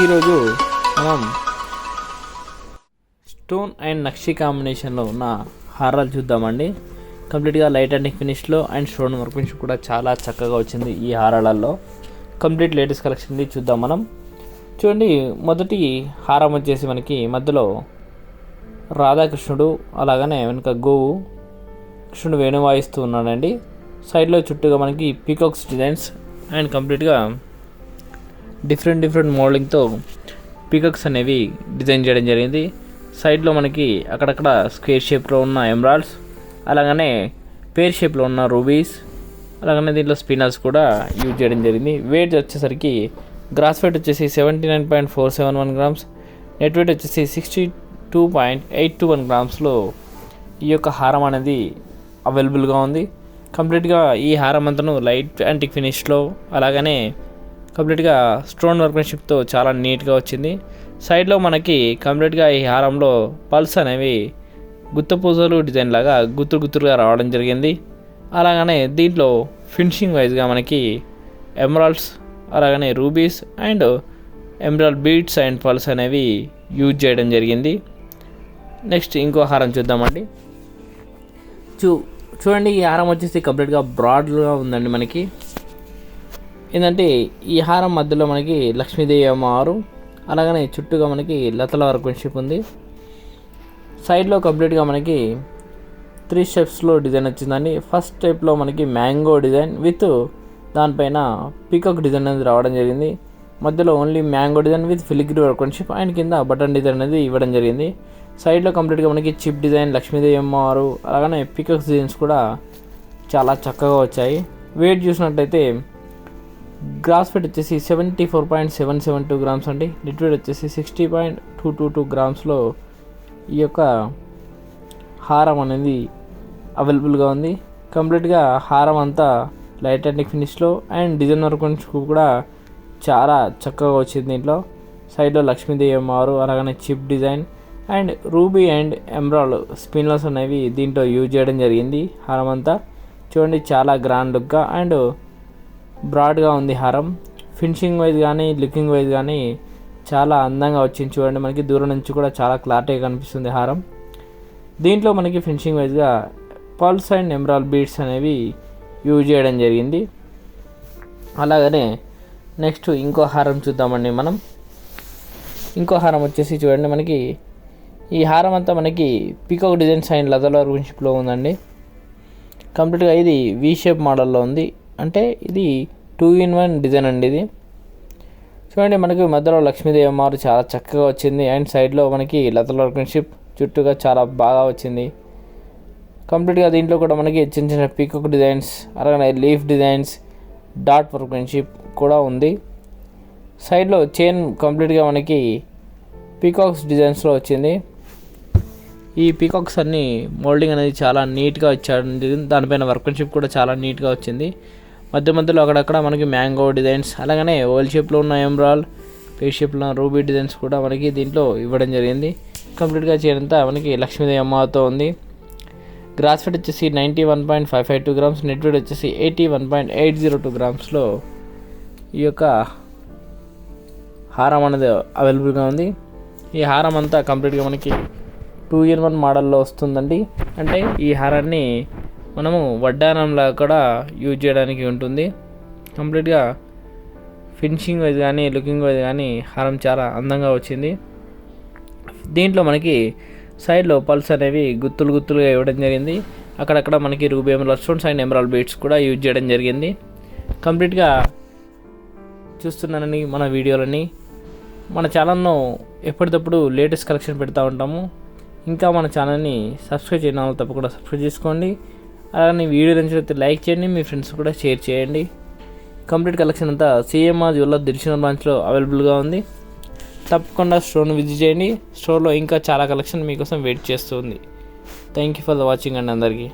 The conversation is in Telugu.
ఈరోజు మనం స్టోన్ అండ్ నక్షి కాంబినేషన్లో ఉన్న హారాలు చూద్దామండి. కంప్లీట్గా లైట్ అండ్ ఫినిష్లో అండ్ స్టోన్ వర్క్ ఫినిష్ కూడా చాలా చక్కగా వచ్చింది ఈ హారాలలో. కంప్లీట్ లేటెస్ట్ కలెక్షన్ది చూద్దాం మనం. చూడండి మొదటి హారం వచ్చేసి మనకి మధ్యలో రాధాకృష్ణుడు అలాగనే వెనుక గోవు కృష్ణుడు వేణు వాయిస్తూ ఉన్నాడండి. సైడ్లో చుట్టూగా మనకి పీకాక్స్ డిజైన్స్ అండ్ కంప్లీట్గా డిఫరెంట్ డిఫరెంట్ మోడలింగ్తో పికక్స్ అనేవి డిజైన్ చేయడం జరిగింది. సైడ్లో మనకి అక్కడక్కడ స్క్వేర్ షేప్లో ఉన్న ఎమరాల్డ్స్ అలాగనే పేర్ షేప్లో ఉన్న రూబీస్ అలాగనే దీంట్లో స్పినర్స్ కూడా యూజ్ చేయడం జరిగింది. వెయిట్ వచ్చేసరికి గ్రాస్ వెయిట్ వచ్చేసి seventy nine point four seven one grams net weight వచ్చేసి sixty two point eight two one గ్రామ్స్లో ఈ యొక్క హారం అనేది అవైలబుల్గా ఉంది. కంప్లీట్గా ఈ హారం అంతను లైట్ యాంటిక్ ఫినిష్లో అలాగనే కంప్లీట్గా స్టోన్ వర్క్మెన్షిప్తో చాలా నీట్గా వచ్చింది. సైడ్లో మనకి కంప్లీట్గా ఈ హారంలో పల్స్ అనేవి గుత్త పూజలు డిజైన్ లాగా గుత్తులు గుత్తులుగా రావడం జరిగింది. అలాగనే దీంట్లో ఫినిషింగ్ వైజ్గా మనకి ఎమరాల్డ్స్ అలాగనే rubies and emerald beads and pearls అనేవి యూజ్ చేయడం జరిగింది. నెక్స్ట్ ఇంకో హారం చూద్దామండి. చూ చూడండి ఈ హారం వచ్చేసి కంప్లీట్గా బ్రాడ్గా ఉందండి మనకి. ఏంటంటే ఈ హారం మధ్యలో మనకి లక్ష్మీదేవి అమ్మవారు అలాగనే చుట్టూగా మనకి లతల వర్క్మెన్షిప్ ఉంది. సైడ్లో కంప్లీట్గా మనకి త్రీ స్టెప్స్లో డిజైన్ వచ్చిందండి. ఫస్ట్ స్టెప్లో మనకి మ్యాంగో డిజైన్ విత్ దానిపైన పీకాక్ డిజైన్ అనేది రావడం జరిగింది. మధ్యలో only mango design with filigree workmanship and కింద బటన్ డిజైన్ అనేది ఇవ్వడం జరిగింది. సైడ్లో కంప్లీట్గా మనకి చిప్ డిజైన్ లక్ష్మీదేవి అమ్మవారు అలాగనే పీకాక్ డిజైన్స్ కూడా చాలా చక్కగా వచ్చాయి. వెయిట్ చూసినట్టయితే గ్రాస్ ఫిట్ వచ్చేసి seventy four point seven seven two grams అండి. లిక్విడ్ వచ్చేసి sixty point two two two గ్రామ్స్లో ఈ యొక్క హారం అనేది అవైలబుల్గా ఉంది. కంప్లీట్గా హారం అంతా లైట్ అండ్ ఫినిష్లో అండ్ డిజైన్ వర్క్ కూడా చాలా చక్కగా వచ్చింది దీంట్లో. సైడ్లో లక్ష్మీదేవి అమ్మవారు అలాగనే chip design and ruby and emerald spinners అనేవి దీంట్లో యూజ్ చేయడం జరిగింది హారం అంతా. చూడండి చాలా గ్రాండ్ లుక్గా అండ్ బ్రాడ్గా ఉంది హారం. ఫినిషింగ్ వైజ్ కానీ లుకింగ్ వైజ్ కానీ చాలా అందంగా వచ్చింది చూడండి. మనకి దూరం నుంచి కూడా చాలా క్లారిటీగా కనిపిస్తుంది హారం. దీంట్లో మనకి ఫినిషింగ్ వైజ్గా పల్స్ అండ్ ఎమరాల్ బీడ్స్ అనేవి యూజ్ చేయడం జరిగింది. అలాగనే నెక్స్ట్ ఇంకో హారం చూద్దామండి మనం. ఇంకో హారం వచ్చేసి చూడండి మనకి. ఈ హారం అంతా మనకి పీకాక్ డిజైన్స్ అండ్ లెదర్ వర్క్షిప్లో ఉందండి. కంప్లీట్గా ఇది వి షేప్ మోడల్లో ఉంది. అంటే ఇది టూ ఇన్ వన్ డిజైన్ అండి ఇది. చూడండి మనకి మధ్యలో లక్ష్మీదేవి అమ్మవారు చాలా చక్కగా వచ్చింది. అండ్ సైడ్లో మనకి లతల వర్క్మెన్షిప్ చుట్టూగా చాలా బాగా వచ్చింది. కంప్లీట్గా దీంట్లో కూడా మనకి చిన్న చిన్న పీకాక్ డిజైన్స్ అలాగే లీఫ్ డిజైన్స్ డాట్ వర్క్మెన్షిప్ కూడా ఉంది. సైడ్లో చైన్ కంప్లీట్గా మనకి పీకాక్స్ డిజైన్స్లో వచ్చింది. ఈ పీకాక్స్ అన్ని మోల్డింగ్ అనేది చాలా నీట్గా ఇచ్చాడు దానిపైన వర్క్మెన్షిప్ కూడా చాలా నీట్గా వచ్చింది. మధ్య మధ్యలో అక్కడక్కడ మనకి మ్యాంగో డిజైన్స్ అలాగనే ఓల్ షేప్లో ఉన్న ఎంబ్రాల్ పేస్ షేప్లో ఉన్న రూబీ డిజైన్స్ కూడా మనకి దీంట్లో ఇవ్వడం జరిగింది. కంప్లీట్గా చేయడంతా మనకి లక్ష్మీదేవి అమ్మతో ఉంది. గ్రాస్ ఫిట్ వచ్చేసి ninety one point five five two grams net weight వచ్చేసి eighty one point eight zero two గ్రామ్స్లో ఈ యొక్క హారం అనేది అవైలబుల్గా ఉంది. ఈ హారం అంతా కంప్లీట్గా మనకి టూ ఇయర్ వన్ మోడల్లో వస్తుందండి. అంటే ఈ హారాన్ని మనము వడ్డానంలా కూడా యూజ్ చేయడానికి ఉంటుంది. కంప్లీట్గా ఫినిషింగ్ వైజ్ కానీ లుకింగ్ వైజ్ కానీ హారం చాలా అందంగా వచ్చింది. దీంట్లో మనకి సైడ్లో పల్స్ అనేవి గుత్తులు గుత్తులుగా ఇవ్వడం జరిగింది. అక్కడక్కడ మనకి ruby emerald stones and emerald beads కూడా యూజ్ చేయడం జరిగింది. కంప్లీట్గా చూస్తున్నానని మన వీడియోలని మన ఛానల్ను ఎప్పటికప్పుడు లేటెస్ట్ కలెక్షన్ పెడతా ఉంటాము. ఇంకా మన ఛానల్ని సబ్స్క్రైబ్ చేయడం వల్ల తప్పకుండా సబ్స్క్రైబ్ చేసుకోండి. అలాగే వీడియో నచ్చినట్లయితే లైక్ చేయండి మీ ఫ్రెండ్స్ కూడా షేర్ చేయండి. కంప్లీట్ కలెక్షన్ అంతా సిఎంఆర్ జ్యువెలర్ దిల్చిన బ్రాంచ్లో అవైలబుల్గా ఉంది. తప్పకుండా స్టోర్ను విజిట్ చేయండి. స్టోర్లో ఇంకా చాలా కలెక్షన్ మీకోసం వెయిట్ చేస్తుంది. Thank you for the watching అండి అందరికీ.